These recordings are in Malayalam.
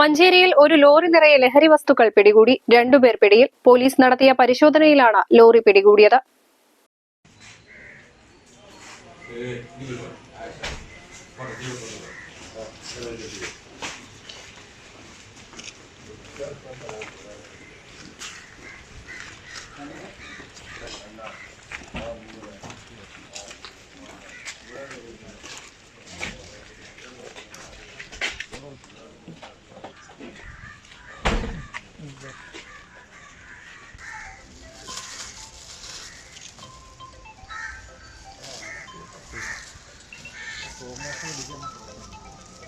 മഞ്ചേരിയിൽ ഒരു ലോറി നിറയെ ലഹരി വസ്തുക്കൾ പിടികൂടി. രണ്ടുപേർ പിടിയിൽ. പോലീസ് നടത്തിയ പരിശോധനയിലാണ് ലോറി പിടികൂടിയത്.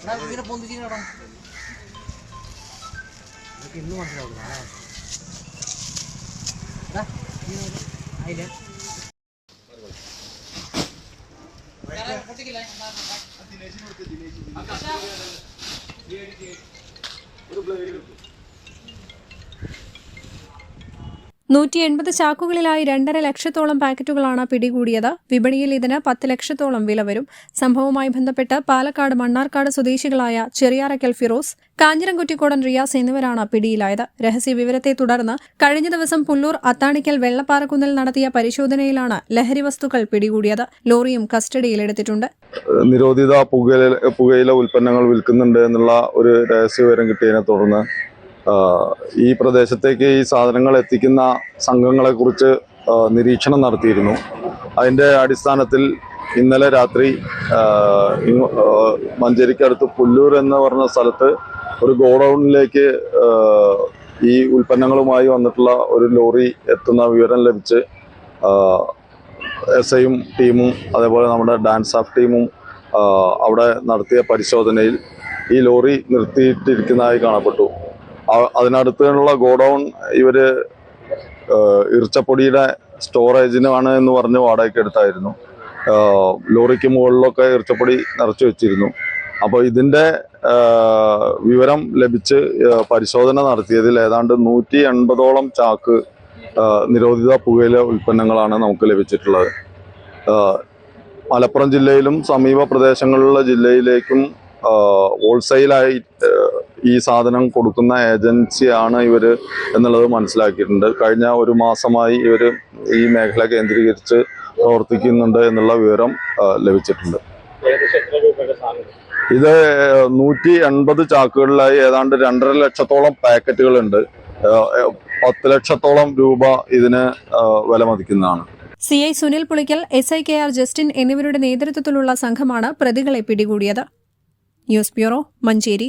എടാ, ഇങ്ങനെ പൊന്തിച്ചിരിക്കണെടാ. നിനക്ക് ഇന്ന് എടാ, ഇങ്ങനെ ഒരു- ആയില്ലേ? നൂറ്റി എൺപത് ചാക്കുകളിലായി രണ്ടര ലക്ഷത്തോളം പാക്കറ്റുകളാണ് പിടികൂടിയത്. വിപണിയിൽ ഇതിന് പത്ത് ലക്ഷത്തോളം വില വരും. സംഭവവുമായി ബന്ധപ്പെട്ട് പാലക്കാട് മണ്ണാർക്കാട് സ്വദേശികളായ ചെറിയാറക്കൽ ഫിറോസ് കാഞ്ഞിരംകുറ്റിക്കോടൻ റിയാസ് എന്നിവരാണ് പിടിയിലായത്. രഹസ്യ വിവരത്തെ തുടർന്ന് കഴിഞ്ഞ ദിവസം പുല്ലൂർ അത്താണിക്കൽ വെള്ളപ്പാറക്കുന്നിൽ നടത്തിയ പരിശോധനയിലാണ് ലഹരി വസ്തുക്കൾ പിടികൂടിയത്. ലോറിയും കസ്റ്റഡിയിലെടുത്തിട്ടുണ്ട് നിരോധിത പുകയില ഉൽപ്പന്നങ്ങൾ വിൽക്കുന്നുണ്ട് എന്നുള്ള ഒരു രഹസ്യ വിവരം കിട്ടിയതിനെ തുടർന്ന് ഈ പ്രദേശത്തേക്ക് ഈ സാധനങ്ങൾ എത്തിക്കുന്ന സംഘങ്ങളെക്കുറിച്ച് നിരീക്ഷണം നടത്തിയിരുന്നു. അതിന്റെ അടിസ്ഥാനത്തിൽ ഇന്നലെ രാത്രി മഞ്ചേരിക്കടുത്ത് പുല്ലൂർ എന്ന് പറഞ്ഞ സ്ഥലത്ത് ഒരു ഗോഡൗണിലേക്ക് ഈ ഉൽപ്പന്നങ്ങളുമായി വന്നിട്ടുള്ള ഒരു ലോറി എത്തുന്ന വിവരം ലഭിച്ച് എസ് ഐയും ടീമും അതേപോലെ നമ്മുടെ ഡാൻസ് ഓഫ് ടീമും അവിടെ നടത്തിയ പരിശോധനയിൽ ഈ ലോറി നിർത്തിയിട്ടിരിക്കുന്നതായി കാണപ്പെട്ടു. അതിനടുത്തുള്ള ഗോഡൗൺ ഇവർ ഇറച്ചപ്പൊടിയുടെ സ്റ്റോറേജിനാണ് എന്ന് പറഞ്ഞ് വാടകയ്ക്ക് എടുത്തായിരുന്നു. ലോറിക്ക് മുകളിലൊക്കെ ഇറച്ചപ്പൊടി നിറച്ചു വെച്ചിരുന്നു. അപ്പോൾ ഇതിന്റെ വിവരം ലഭിച്ച് പരിശോധന നടത്തിയതിൽ ഏതാണ്ട് നൂറ്റി എൺപതോളം ചാക്ക് നിരോധിത പുകയില ഉൽപ്പന്നങ്ങളാണ് നമുക്ക് ലഭിച്ചിട്ടുള്ളത്. മലപ്പുറം ജില്ലയിലും സമീപ പ്രദേശങ്ങളിലുള്ള ജില്ലയിലേക്കും ഹോൾസെയിലായി ഈ സാധനം കൊടുക്കുന്ന ഏജൻസിയാണ് ഇവർ എന്നുള്ളത് മനസ്സിലാക്കിയിട്ടുണ്ട്. കഴിഞ്ഞ ഒരു മാസമായി ഇവർ ഈ മേഖല കേന്ദ്രീകരിച്ച് പ്രവർത്തിക്കുന്നുണ്ട് എന്നുള്ള വിവരം ലഭിച്ചിട്ടുണ്ട്. ഇത് നൂറ്റി എൺപത് ചാക്കുകളിലായി ഏതാണ്ട് രണ്ടര ലക്ഷത്തോളം പാക്കറ്റുകളുണ്ട്. പത്ത് ലക്ഷത്തോളം രൂപ ഇതിന് വില മതിക്കുന്നതാണ് C I Sunil Pulikkal S I K R Justin എന്നിവരുടെ നേതൃത്വത്തിലുള്ള സംഘമാണ് പ്രതികളെ പിടികൂടിയത്. News bureau Manjeri.